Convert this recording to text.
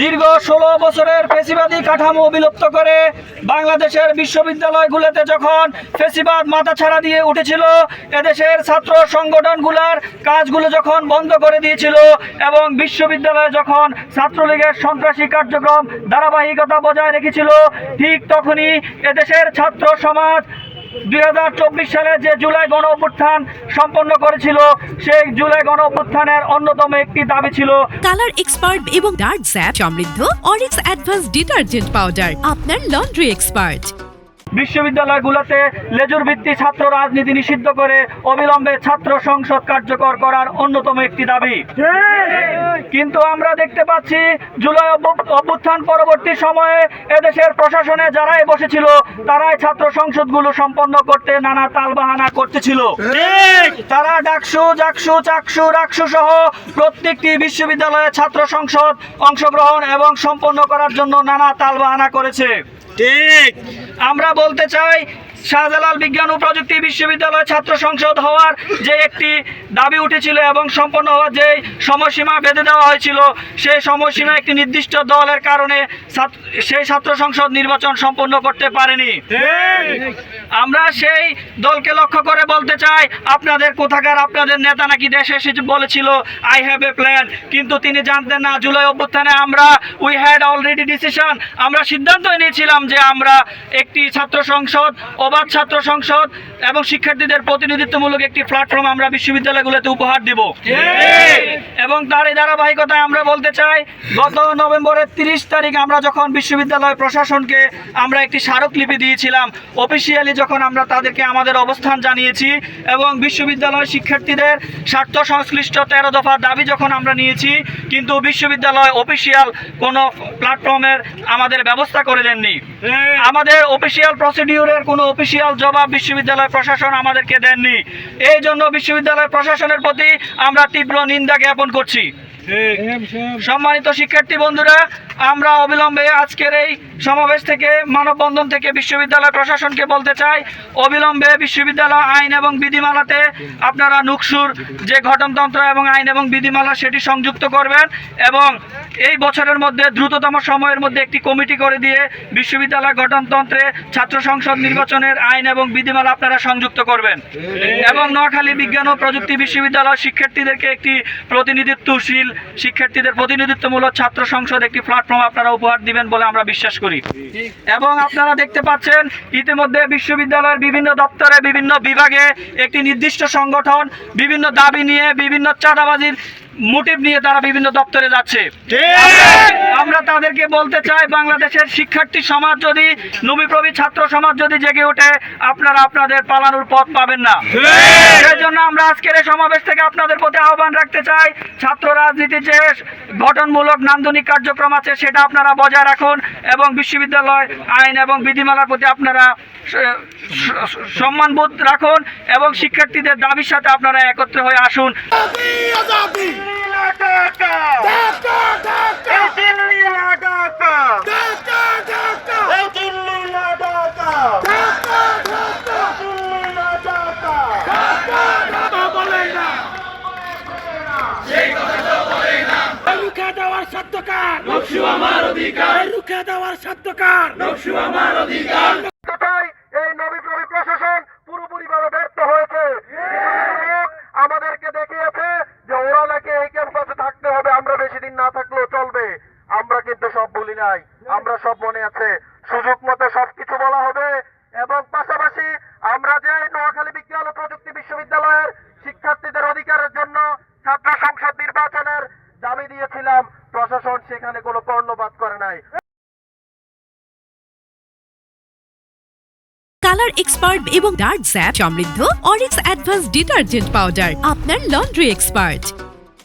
দীর্ঘ ষোলো বছরের ফেসিবাদী কাঠামো বিলুপ্ত করে বাংলাদেশের বিশ্ববিদ্যালয়গুলোতে যখন ফেসিবাদ মাথাছাড়া দিয়ে উঠেছিল, এদেশের ছাত্র সংগঠনগুলোর কাজগুলো যখন বন্ধ করে দিয়েছিল এবং বিশ্ববিদ্যালয়ে যখন ছাত্রলীগের সন্ত্রাসী কার্যক্রম ধারাবাহিকতা বজায় রেখেছিল, ঠিক তখনই এদেশের ছাত্র সমাজ দুই হাজার চব্বিশ সালে যে জুলাই গণ অভ্যুত্থান সম্পন্ন করেছিল, সেই জুলাই গণ অভ্যুত্থানের অন্যতম একটি দাবি ছিল কালার এক্সপার্ট এবং ডার্ক স্যাপ সমৃদ্ধ, অরিক্স অ্যাডভান্স ডিটারজেন্ট পাউডার, আপনার লন্ড্রি এক্সপার্ট। বিশ্ববিদ্যালয়গুলোতে লেজুর ভিত্তি ছাত্র রাজনীতি নিষিদ্ধ করে অবিলম্বে ছাত্র সংসদ কার্যকর করার অন্যতম একটি দাবি। কিন্তু আমরা দেখতে পাচ্ছি জুলাই অভ্যু- অভ্যুত্থান পরবর্তী সময়ে এদেশের প্রশাসনে যারাই বসেছিল, তারাই ছাত্র সংসদগুলো সম্পন্ন করতে নানা তালবাহানা করতেছিল। তারা ডাকসু, জাকসু, চাকসু, রাকসু সহ প্রত্যেকটি বিশ্ববিদ্যালয়ে ছাত্র সংসদ অংশগ্রহণ এবং সম্পন্ন করার জন্য নানা তালবাহানা করেছে। ঠিক। আমরা বলতে চাই শাহজালাল বিজ্ঞান ও প্রযুক্তি বিশ্ববিদ্যালয় ছাত্র সংসদ হওয়ার যে একটি দাবি উঠেছিল এবং সম্পন্ন হওয়ার যে সময়সীমা বেঁধে দেওয়া হয়েছিল, সেই সময়সীমা একটি নির্দিষ্ট দলের কারণে সেই ছাত্র সংসদ নির্বাচন সম্পন্ন করতে পারেনি। আমরা সেই দলকে লক্ষ্য করে বলতে চাই, আপনাদের কোথাকার আপনাদের নেতা নাকি দেশে এসে বলেছিল আই হ্যাভ এ প্ল্যান কিন্তু তিনি জানতেন না, জুলাই অভ্যুত্থানে আমরা উই হ্যাড অলরেডি ডিসিশন আমরা সিদ্ধান্ত নিয়েছিলাম যে আমরা একটি ছাত্র সংসদ অবাধ ছাত্র সংসদ এবং শিক্ষার্থীদের প্রতিনিধিত্বমূলক একটি প্ল্যাটফর্ম আমরা বিশ্ববিদ্যালয়গুলোতে উপহার দেব। এবং তার এই ধারাবাহিকতায় আমরা বলতে চাই গত নভেম্বরের তিরিশ তারিখ আমরা যখন বিশ্ববিদ্যালয় প্রশাসনকে আমরা একটি স্মারকলিপি দিয়েছিলাম অফিসিয়ালি যখন আমরা তাদেরকে আমাদের অবস্থান জানিয়েছি এবং বিশ্ববিদ্যালয় শিক্ষার্থীদের স্বার্থ সংশ্লিষ্ট তেরো দফার দাবি যখন আমরা নিয়েছি কিন্তু বিশ্ববিদ্যালয় অফিসিয়াল কোনো প্ল্যাটফর্মের আমাদের ব্যবস্থা করে দেননি। আমাদের অফিসিয়াল প্রসিডিউরের কোনো অফিসিয়াল জবাব বিশ্ববিদ্যালয় প্রশাসন আমাদেরকে দেননি। এই জন্য বিশ্ববিদ্যালয় প্রশাসনের প্রতি আমরা তীব্র নিন্দা জ্ঞাপন করছি। সম্মানিত শিক্ষার্থী বন্ধুরা আমরা অবিলম্বে আজকের এই সমাবেশ থেকে মানববন্ধন থেকে বিশ্ববিদ্যালয় প্রশাসনকে বলতে চাই, অবিলম্বে বিশ্ববিদ্যালয় আইন এবং বিধিমালাতে আপনারা নুকসুর যে গঠনতন্ত্র এবং আইন এবং বিধিমালা সেটি সংযুক্ত করবেন এবং এই বছরের মধ্যে দ্রুততম সময়ের মধ্যে একটি কমিটি করে দিয়ে বিশ্ববিদ্যালয় গঠনতন্ত্রে ছাত্র সংসদ নির্বাচনের আইন এবং বিধিমালা আপনারা সংযুক্ত করবেন। এবং নোয়াখালী বিজ্ঞান ও প্রযুক্তি বিশ্ববিদ্যালয় শিক্ষার্থীদেরকে একটি প্রতিনিধিত্বশীল, শিক্ষার্থীদের প্রতিনিধিত্বমূলক ছাত্র সংসদ একটি প্ল্যাটফর্ম আপনারা উপহার দিবেন বলে আমরা বিশ্বাস করি। এবং আপনারা দেখতে পাচ্ছেন, ইতিমধ্যে বিশ্ববিদ্যালয়ের বিভিন্ন দপ্তরে, বিভিন্ন বিভাগে একটি নির্দিষ্ট সংগঠন, বিভিন্ন দাবি নিয়ে বিভিন্ন চাঁদাবাজির মোটিভ নিয়ে তারা বিভিন্ন দপ্তরে যাচ্ছে। আমরা- তাদেরকে বলতে চাই বাংলাদেশের শিক্ষার্থী সমাজ যদি নবীপ্রবী ছাত্র সমাজ যদি জেগে ওঠে আপনারা আপনাদের পালানোর পথ পাবেন না। সেই জন্য আমরা আজকের এই সমাবেশ থেকে আপনাদের প্রতি আহ্বান রাখতে চাই ছাত্র রাজনীতির যে গঠনমূলক নান্দনিক কার্যক্রম আছে সেটা আপনারা বজায় রাখুন এবং বিশ্ববিদ্যালয় আইন এবং বিধিমালার প্রতি আপনারা সম্মানবোধ রাখুন এবং শিক্ষার্থীদের দাবির সাথে আপনারা একত্রে হয়ে আসুন দিল্লি না ঢাকা এই দিল্লি না ঢাকা এই দিল্লি না ঢাকা দিল্লি না ঢাকা। কথা বলে না রুখে দেওয়ার সত্যকার নকশু আমার অধিকার। রুখে দেওয়ার সত্যকার নকশু আমার অধিকার এই নবীপ্রবী প্রশাসন পুরোপুরিভাবে ব্যর্থ হয়েছে আমাদেরকে দেখিয়েছে যে ওরা নাকি এই ক্যাম্পাসে থাকতে হবে আমরা বেশি দিন না থাকলেও চলবে আমরা কিন্তু সব বলি নাই। আমরা সব মনে আছে। সুযোগ মতো সবকিছু বলা হবে এবং পাশাপাশি আমরা যে নোয়াখালী বিজ্ঞান ও প্রযুক্তি বিশ্ববিদ্যালয়ের শিক্ষার্থীদের অধিকারের জন্য ছাত্র সংসদ নির্বাচনের দাবি দিয়েছিলাম, প্রশাসন সেখানে কোনো কর্ণপাত করে নাই। কালার এক্সপার্ট এবং ডার্ক স্যাপ সমৃদ্ধ, অরিক্স অ্যাডভান্স ডিটারজেন্ট পাউডার, আপনার লন্ড্রি এক্সপার্ট।